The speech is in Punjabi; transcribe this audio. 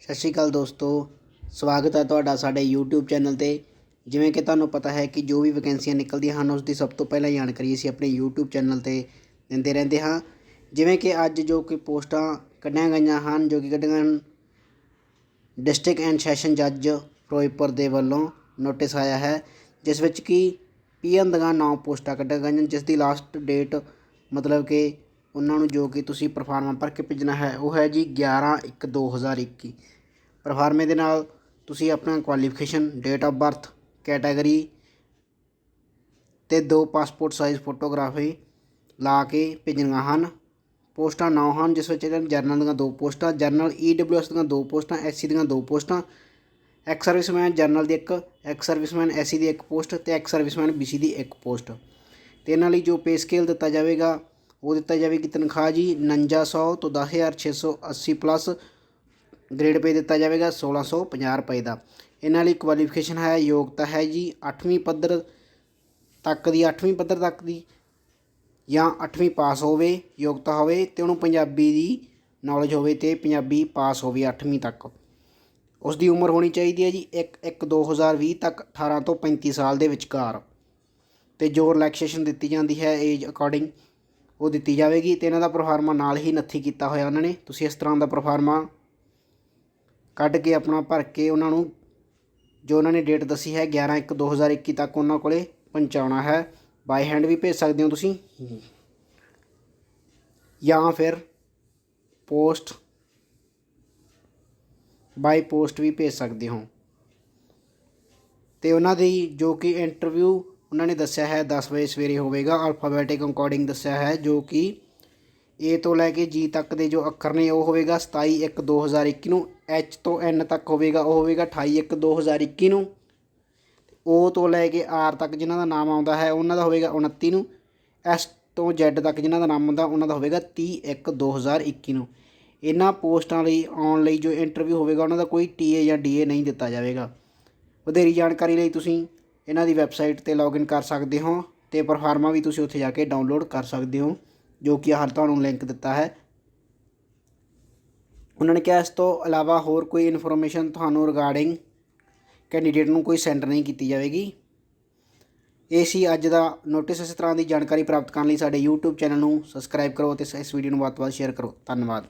ਸਤਿ ਸ਼੍ਰੀ ਅਕਾਲ ਦੋਸਤੋ, ਸਵਾਗਤ ਹੈ ਤੁਹਾਡਾ ਸਾਡੇ YouTube ਚੈਨਲ ਤੇ। ਜਿਵੇਂ ਕਿ ਤੁਹਾਨੂੰ ਪਤਾ ਹੈ ਕਿ ਜੋ ਵੀ ਵੈਕੈਂਸੀਆਂ ਨਿਕਲਦੀਆਂ ਹਨ ਉਸ ਦੀ ਸਭ ਤੋਂ ਪਹਿਲਾਂ ਜਾਣਕਾਰੀ ਅਸੀਂ ਆਪਣੇ YouTube ਚੈਨਲ ਤੇ ਦਿੰਦੇ ਰਹਿੰਦੇ ਹਾਂ। ਜਿਵੇਂ ਕਿ ਅੱਜ ਜੋ ਕਿ ਪੋਸਟਾਂ ਕੱਢੀਆਂ ਗਈਆਂ ਹਨ, ਜੋ ਕਿ ਕੱਢੀਆਂ ਹਨ ਡਿਸਟ੍ਰਿਕਟ ਐਂਡ ਸੈਸ਼ਨ ਜੱਜ ਫਿਰੋਜ਼ਪੁਰ ਦੇ ਵੱਲੋਂ ਨੋਟਿਸ ਆਇਆ ਹੈ, ਜਿਸ ਵਿੱਚ ਕਿ ਪੀਐਨ ਦੀਆਂ ਨੌ ਪੋਸਟਾਂ ਕੱਢੀਆਂ ਗਈਆਂ ਜਿਸ ਦੀ ਲਾਸਟ ਡੇਟ ਮਤਲਬ ਕਿ ਉਹਨਾਂ ਨੂੰ ਜੋ ਕਿ ਤੁਸੀਂ ਪਰਫਾਰਮਾ ਭਰ ਕੇ ਭੇਜਣਾ ਹੈ, ਉਹ ਹੈ ਜੀ 11 1 2021 ਪਰਫਾਰਮੇ ਦੇ ਨਾਲ ਤੁਸੀਂ ਆਪਣਾ qualification date of birth category ਅਤੇ ਦੋ ਪਾਸਪੋਰਟ ਸਾਈਜ਼ ਫੋਟੋਗ੍ਰਾਫੀ ਲਾ ਕੇ ਭੇਜਣੀਆਂ ਹਨ। ਪੋਸਟਾਂ ਨੌ ਹਨ ਜਿਸ ਵਿੱਚ ਜਰਨਲ ਦੀਆਂ ਦੋ ਪੋਸਟਾਂ, ਜਰਨਲ ਈਡਬਲਯੂਐਸ ਦੀਆਂ ਦੋ ਪੋਸਟਾਂ ਐਸਸੀ ਦੀਆਂ ਦੋ ਪੋਸਟਾਂ ਐਕਸ ਸਰਵਿਸਮੈਨ ਜਰਨਲ ਦੀ ਇੱਕ ਐਕਸ ਸਰਵਿਸਮੈਨ ਐਸਸੀ ਦੀ ਇੱਕ ਪੋਸਟ ਤੇ ਐਕਸ ਸਰਵਿਸਮੈਨ ਬੀਸੀ ਦੀ ਇੱਕ ਪੋਸਟ। ਤੇ ਇਹਨਾਂ ਲਈ ਜੋ ਪੇ ਸਕੇਲ ਦਿੱਤਾ ਜਾਵੇਗਾ ਉਹ ਦਿੱਤਾ ਜਾਵੇਗੀ ਤਨਖਾਹ ਜੀ 4900 ਤੋਂ 10680 ਪਲੱਸ ਗ੍ਰੇਡ ਪੇ ਦਿੱਤਾ ਜਾਵੇਗਾ 1650 ਰੁਪਏ ਦਾ। ਇਹਨਾਂ ਲਈ ਕੁਆਲੀਫਿਕੇਸ਼ਨ ਹੈ, ਯੋਗਤਾ ਹੈ ਜੀ 8ਵੀਂ ਪੱਧਰ ਤੱਕ ਦੀ 8ਵੀਂ ਪੱਧਰ ਤੱਕ ਦੀ ਜਾਂ 8ਵੀਂ ਪਾਸ ਹੋਵੇ, ਯੋਗਤਾ ਹੋਵੇ ਤੇ ਉਹਨੂੰ ਪੰਜਾਬੀ ਦੀ ਨੌਲੇਜ ਹੋਵੇ ਤੇ ਪੰਜਾਬੀ ਪਾਸ ਹੋਵੇ 8ਵੀਂ ਤੱਕ। ਉਸ ਦੀ ਉਮਰ ਹੋਣੀ ਚਾਹੀਦੀ ਹੈ ਜੀ 1 1 2020 ਤੱਕ 18 ਤੋਂ 35 ਸਾਲ ਦੇ ਵਿਚਕਾਰ। ਤੇ ਜੋ ਰਿਲੈਕਸੇਸ਼ਨ ਦਿੱਤੀ ਜਾਂਦੀ ਹੈ ਏਜ ਅਕੋਰਡਿੰਗ ਉਹ ਦਿੱਤੀ ਜਾਵੇਗੀ ਤੇ ਇਹਨਾਂ ਦਾ ਪ੍ਰੋਫਾਰਮਾ ਨਾਲ ਹੀ ਨੱਥੀ ਕੀਤਾ ਹੋਇਆ ਉਹਨਾਂ ਨੇ। ਤੁਸੀਂ ਇਸ ਤਰ੍ਹਾਂ ਦਾ ਪ੍ਰੋਫਾਰਮਾ ਕੱਢ ਕੇ ਆਪਣਾ ਭਰ ਕੇ ਉਹਨਾਂ ਨੂੰ ਜੋ ਉਹਨਾਂ ਨੇ ਡੇਟ ਦੱਸੀ ਹੈ 11 1 2021 ਤੱਕ ਉਹਨਾਂ ਕੋਲੇ ਪਹੁੰਚਾਉਣਾ ਹੈ। ਬਾਈ ਹੈਂਡ ਵੀ ਭੇਜ ਸਕਦੇ ਹੋ ਤੁਸੀਂ। ਜਾਂ ਫਿਰ ਪੋਸਟ ਬਾਈ ਪੋਸਟ ਵੀ ਭੇਜ ਸਕਦੇ ਹੋ। ਤੇ ਉਹਨਾਂ ਦੀ ਜੋ ਕਿ ਇੰਟਰਵਿਊ ਉਹਨਾਂ ਨੇ ਦੱਸਿਆ ਹੈ 10 ਵਜੇ ਸਵੇਰੇ ਹੋਵੇਗਾ। ਅਲਫਾਬੈਟਿਕ ਅਕੋਰਡਿੰਗ ਦੱਸਿਆ ਹੈ, ਜੋ ਕਿ ਏ ਤੋਂ ਲੈ ਕੇ ਜੀ ਤੱਕ ਦੇ ਜੋ ਅੱਖਰ ਨੇ, ਉਹ ਹੋਵੇਗਾ 27 1 2021 ਨੂੰ। ਐਚ ਤੋਂ ਐਨ ਤੱਕ ਹੋਵੇਗਾ, ਉਹ ਹੋਵੇਗਾ 28 1 2021 ਨੂੰ। ਓ ਤੋਂ ਲੈ ਕੇ ਆਰ ਤੱਕ ਜਿਨ੍ਹਾਂ ਦਾ ਨਾਮ ਆਉਂਦਾ ਹੈ, ਉਹਨਾਂ ਦਾ ਹੋਵੇਗਾ 29 ਨੂੰ। ਐਸ ਤੋਂ ਜ਼ੈਡ ਤੱਕ ਜਿਨ੍ਹਾਂ ਦਾ ਨਾਮ ਆਉਂਦਾ, ਉਹਨਾਂ ਦਾ ਹੋਵੇਗਾ 30 1 2021 ਨੂੰ। ਇਹਨਾਂ ਪੋਸਟਾਂ ਲਈ, ਆਉਣ ਲਈ ਜੋ ਇੰਟਰਵਿਊ ਹੋਵੇਗਾ, ਉਹਨਾਂ ਦਾ ਕੋਈ ਟੀਏ ਜਾਂ ਡੀਏ ਨਹੀਂ ਦਿੱਤਾ ਜਾਵੇਗਾ। ਵਧੇਰੀ ਜਾਣਕਾਰੀ ਲਈ ਤੁਸੀਂ ਇਹਨਾਂ ਦੀ ਵੈਬਸਾਈਟ ਤੇ ਲੌਗਇਨ ਕਰ ਸਕਦੇ ਹੋ ਅਤੇ ਪਰਫਾਰਮਾ ਵੀ ਤੁਸੀਂ ਉੱਥੇ ਜਾ ਕੇ ਡਾਊਨਲੋਡ ਕਰ ਸਕਦੇ ਹੋ, ਜੋ ਕਿ ਆਹ ਤੁਹਾਨੂੰ ਲਿੰਕ ਦਿੱਤਾ ਹੈ। ਉਹਨਾਂ ਨੇ ਕਿਹਾ, ਇਸ ਤੋਂ ਇਲਾਵਾ ਹੋਰ ਕੋਈ ਇਨਫੋਰਮੇਸ਼ਨ ਤੁਹਾਨੂੰ ਰਿਗਾਰਡਿੰਗ ਕੈਂਡੀਡੇਟ ਨੂੰ ਕੋਈ ਸੈਂਡ ਨਹੀਂ ਕੀਤੀ ਜਾਵੇਗੀ। ਇਹ ਸੀ ਅੱਜ ਦਾ ਨੋਟਿਸ। ਇਸ ਤਰ੍ਹਾਂ ਦੀ ਜਾਣਕਾਰੀ ਪ੍ਰਾਪਤ ਕਰਨ ਲਈ ਸਾਡੇ YouTube ਚੈਨਲ ਨੂੰ ਸਬਸਕ੍ਰਾਈਬ ਕਰੋ ਅਤੇ ਇਸ ਵੀਡੀਓ ਨੂੰ ਵੱਧ ਤੋਂ ਵੱਧ ਸ਼ੇਅਰ ਕਰੋ। ਧੰਨਵਾਦ।